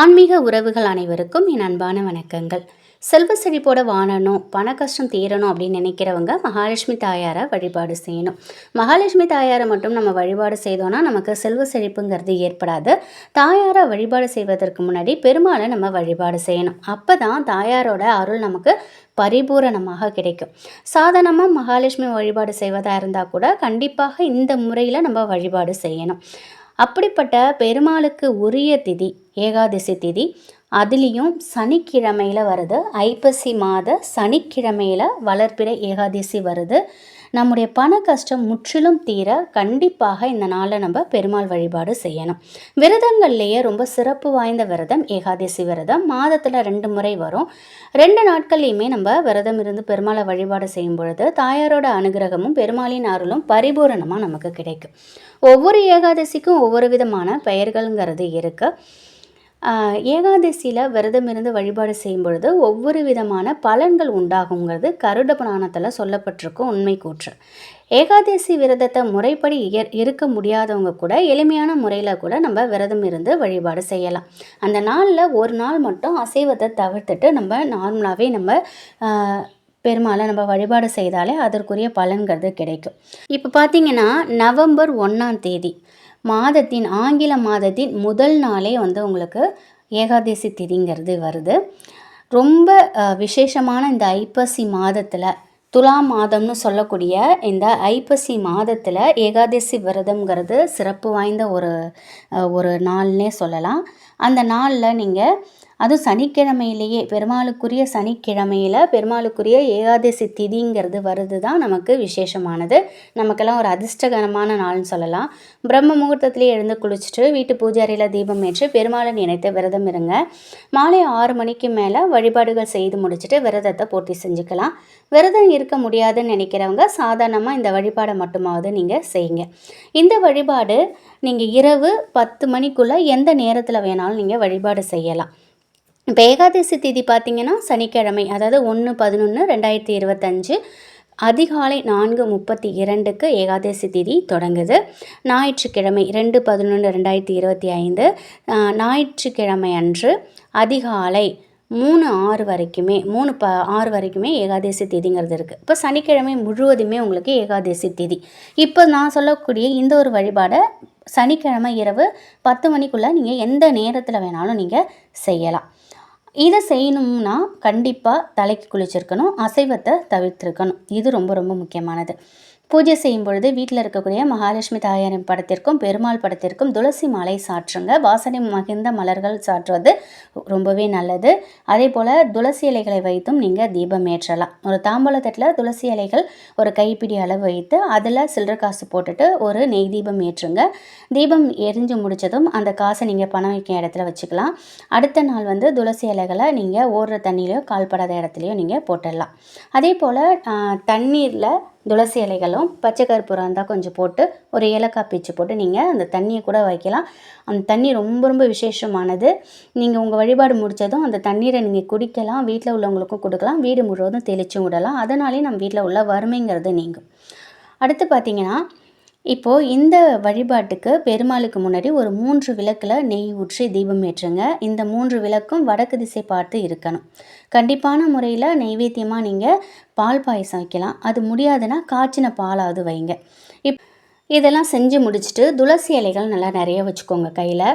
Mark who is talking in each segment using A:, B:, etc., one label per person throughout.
A: ஆன்மீக உறவுகள் அனைவருக்கும் என் அன்பான வணக்கங்கள். செல்வ செழிப்போட வாழணும் பண கஷ்டம் தீரணும் அப்படின்னு நினைக்கிறவங்க மகாலட்சுமி தாயாரை வழிபாடு செய்யணும். மகாலட்சுமி தாயாரை மட்டும் நம்ம வழிபாடு செய்தோன்னா நமக்கு செல்வ செழிப்புங்கிறது ஏற்படாது. தாயாரை வழிபாடு செய்வதற்கு முன்னாடி பெருமாளை நம்ம வழிபாடு செய்யணும். அப்போ தான் தாயாரோட அருள் நமக்கு பரிபூரணமாக கிடைக்கும். சாதாரணமாக மகாலட்சுமி வழிபாடு செய்வதாக இருந்தால் கூட கண்டிப்பாக இந்த முறையில் நம்ம வழிபாடு செய்யணும். அப்படிப்பட்ட பெருமாளுக்கு உரிய திதி ஏகாதசி திதி. அதுலேயும் சனிக்கிழமையில் வருது. ஐப்பசி மாத சனிக்கிழமையில் வளர்ப்பிறை ஏகாதசி வருது. நம்முடைய பண கஷ்டம் முற்றிலும் தீர கண்டிப்பாக இந்த நாளில் நம்ம பெருமாள் வழிபாடு செய்யணும். விரதங்கள்லேயே ரொம்ப சிறப்பு வாய்ந்த விரதம் ஏகாதசி விரதம். மாதத்தில் ரெண்டு முறை வரும். ரெண்டு நாட்கள்லையுமே நம்ம விரதம் இருந்து பெருமாளை வழிபாடு செய்யும் பொழுது தாயாரோட அனுகிரகமும் பெருமாளின் அருளும் பரிபூரணமாக நமக்கு கிடைக்கும். ஒவ்வொரு ஏகாதசிக்கும் ஒவ்வொரு விதமான பெயர்கள்ங்கிறது இருக்குது ஏகாதசியில் விரதம் இருந்து வழிபாடு செய்யும் பொழுது ஒவ்வொரு விதமான பலன்கள் உண்டாகுங்கிறது கருட புராணத்தில் சொல்லப்பட்டிருக்கும் உண்மை கூற்று. ஏகாதசி விரதத்தை முறைப்படி இருக்க முடியாதவங்க கூட எளிமையான முறையில் கூட நம்ம விரதம் இருந்து வழிபாடு செய்யலாம். அந்த நாளில் ஒரு நாள் மட்டும் அசைவத்தை தவிர்த்துட்டு நம்ம நார்மலாகவே நம்ம பெருமாளை நம்ம வழிபாடு செய்தாலே அதற்குரிய பலன்கிறது கிடைக்கும். இப்போ பார்த்தீங்கன்னா நவம்பர் ஒன்றாம் தேதி மாதத்தின் ஆங்கில மாதத்தின் முதல் நாளே வந்து உங்களுக்கு ஏகாதசி திதிங்கிறது வருது. ரொம்ப விசேஷமான இந்த ஐப்பசி மாதத்தில் துலா மாதம்னு சொல்லக்கூடிய இந்த ஐப்பசி மாதத்தில் ஏகாதசி விரதம்ங்கிறது சிறப்பு வாய்ந்த ஒரு ஒரு நாள்னே சொல்லலாம். அந்த நாளில் நீங்கள் அதுவும் சனிக்கிழமையிலேயே பெருமாளுக்குரிய சனிக்கிழமையில் பெருமாளுக்குரிய ஏகாதசி திதிங்கிறது வருது தான் நமக்கு விசேஷமானது. நமக்கெல்லாம் ஒரு அதிர்ஷ்டகரமான நாள்னு சொல்லலாம். பிரம்ம முகூர்த்தத்திலே எழுந்து குளிச்சுட்டு வீட்டு பூஜாரியில் தீபம் ஏற்று பெருமாளை நினைத்து விரதம் இருங்க. மாலை ஆறு மணிக்கு மேலே வழிபாடுகள் செய்து முடிச்சுட்டு விரதத்தை பூர்த்தி செஞ்சுக்கலாம். விரதம் இருக்க முடியாதுன்னு நினைக்கிறவங்க சாதாரணமாக இந்த வழிபாடை மட்டுமாவது நீங்கள் செய்யுங்க. இந்த வழிபாடு நீங்கள் இரவு பத்து மணிக்குள்ளே எந்த நேரத்தில் வேணாலும் நீங்கள் வழிபாடு செய்யலாம். இப்போ ஏகாதசி தேதி பார்த்திங்கன்னா சனிக்கிழமை அதாவது ஒன்று பதினொன்று ரெண்டாயிரத்தி இருபத்தஞ்சு அதிகாலை நான்கு முப்பத்தி இரண்டுக்கு ஏகாதசி திதி தொடங்குது. ஞாயிற்றுக்கிழமை ரெண்டு பதினொன்று ரெண்டாயிரத்தி இருபத்தி ஐந்து ஞாயிற்றுக்கிழமை அன்று அதிகாலை மூணு ஆறு வரைக்குமே மூணு ப ஆறு வரைக்குமே ஏகாதசி திதிங்கிறது இருக்குது இப்போ சனிக்கிழமை முழுவதுமே உங்களுக்கு ஏகாதசி திதி. இப்போ நான் சொல்லக்கூடிய இந்த ஒரு வழிபாடை சனிக்கிழமை இரவு பத்து மணிக்குள்ளே நீங்கள் எந்த நேரத்தில் வேணாலும் நீங்கள் செய்யலாம். இதை செய்யணும்னா கண்டிப்பாக தலைக்கு குளிச்சிருக்கணும் அசைவத்தை தவிர்த்துருக்கணும். இது ரொம்ப ரொம்ப முக்கியமானது. பூஜை செய்யும் பொழுது வீட்டில் இருக்கக்கூடிய மகாலட்சுமி தாயாரின் படத்திற்கும் பெருமாள் படத்திற்கும் துளசி மாலை சாற்றுங்க. வாசனை மகிழ்ந்த மலர்கள் சாற்றுவது ரொம்பவே நல்லது. அதே போல் துளசி இலைகளை வைத்தும் நீங்கள் தீபம் ஏற்றலாம். ஒரு தாம்பூலத்தட்டில் துளசி இலைகள் ஒரு கைப்பிடி அளவு வைத்து அதில் சில்லற காசு போட்டுட்டு ஒரு நெய் தீபம் ஏற்றுங்க. தீபம் எரிஞ்சு முடித்ததும் அந்த காசை நீங்கள் பணம் வைக்க இடத்துல வச்சுக்கலாம். அடுத்த நாள் வந்து துளசி இலைகளை நீங்கள் ஓடுற தண்ணியிலையோ கால்படாத இடத்துலையோ நீங்கள் போட்டுடலாம். அதே போல் தண்ணீரில் துளசி இலைகளும் பச்சை கருப்பூரம் இருந்தால் கொஞ்சம் போட்டு ஒரு ஏலக்காய் பீச்சு போட்டு நீங்கள் அந்த தண்ணியை கூட வைக்கலாம். அந்த தண்ணி ரொம்ப ரொம்ப விசேஷமானது. நீங்கள் உங்கள் வழிபாடு முடித்ததும் அந்த தண்ணீரை நீங்கள் குடிக்கலாம் வீட்டில் உள்ளவங்களுக்கும் கொடுக்கலாம் வீடு முழுவதும் தெளிச்சும் விடலாம். அதனாலே நம்ம வீட்டில் உள்ள வறுமைங்கிறது நீங்கும். அடுத்து பார்த்திங்கன்னா இப்போது இந்த வழிபாட்டுக்கு பெருமாளுக்கு முன்னாடி ஒரு மூன்று விளக்கில் நெய் ஊற்றி தீபம் ஏற்றுங்க. இந்த மூன்று விளக்கும் வடக்கு திசை பார்த்து இருக்கணும். கண்டிப்பான முறையில் நெய்வேத்தியமாக நீங்கள் பால் பாயசம் வைக்கலாம். அது முடியாதுன்னா காய்ச்சின பாலாவது வைங்க. இப் இதெல்லாம் செஞ்சு முடிச்சுட்டு துளசி இலைகள் நல்லா நிறைய வச்சுக்கோங்க கையில்.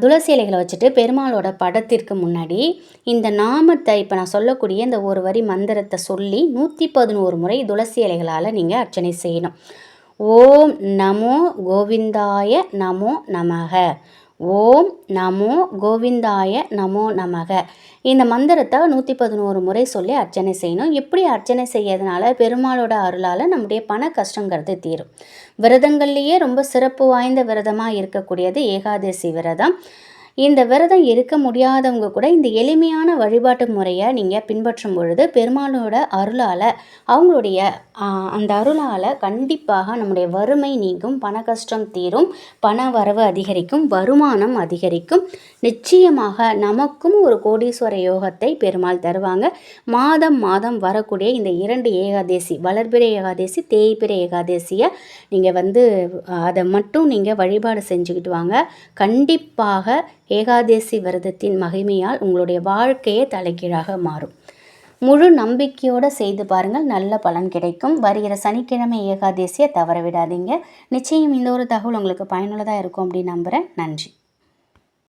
A: துளசி இலைகளை வச்சுட்டு பெருமாளோட படத்திற்கு முன்னாடி இந்த நாமத்தை இப்போ நான் சொல்லக்கூடிய இந்த ஒரு வரி மந்திரத்தை சொல்லி நூற்றி பதினோரு முறை துளசி இலைகளால் நீங்கள் அர்ச்சனை செய்யணும். ஓம் நமோ கோவிந்தாய நமோ நமக. ஓம் நமோ கோவிந்தாய நமோ நமக. இந்த மந்திரத்தை நூற்றி பதினோரு முறை சொல்லி அர்ச்சனை செய்யணும். இப்படி அர்ச்சனை செய்யறதுனால பெருமாளோட அருளால் நம்முடைய பண கஷ்டங்கிறது தீரும். விரதங்கள்லேயே ரொம்ப சிறப்பு வாய்ந்த விரதமாக இருக்கக்கூடியது ஏகாதசி விரதம். இந்த விரதம் இருக்க முடியாதவங்க கூட இந்த எளிமையான வழிபாட்டு முறையை நீங்கள் பின்பற்றும் பொழுது பெருமாளோட அருளால் அவங்களுடைய அந்த அருளால் கண்டிப்பாக நம்முடைய வறுமை நீங்கும் பண கஷ்டம் தீரும் பண வரவு அதிகரிக்கும் வருமானம் அதிகரிக்கும். நிச்சயமாக நமக்கும் ஒரு கோடீஸ்வர யோகத்தை பெருமாள் தருவாங்க. மாதம் மாதம் வரக்கூடிய இந்த இரண்டு ஏகாதேசி வளர்பிறை ஏகாதேசி தேய்பிறை ஏகாதேசியை நீங்கள் வந்து அதை மட்டும் நீங்கள் வழிபாடு செஞ்சுக்கிட்டு வாங்க. கண்டிப்பாக ஏகாதேசி விரதத்தின் மகிமையால் உங்களுடைய வாழ்க்கையே தலைகீழாக மாறும். முழு நம்பிக்கையோடு செய்து பாருங்கள். நல்ல பலன் கிடைக்கும். வருகிற சனிக்கிழமை ஏகாதேசியை தவற விடாதீங்க. நிச்சயம் இந்த ஒரு தகவல் உங்களுக்கு பயனுள்ளதாக இருக்கும் அப்படின்னு நம்புகிறேன் நன்றி.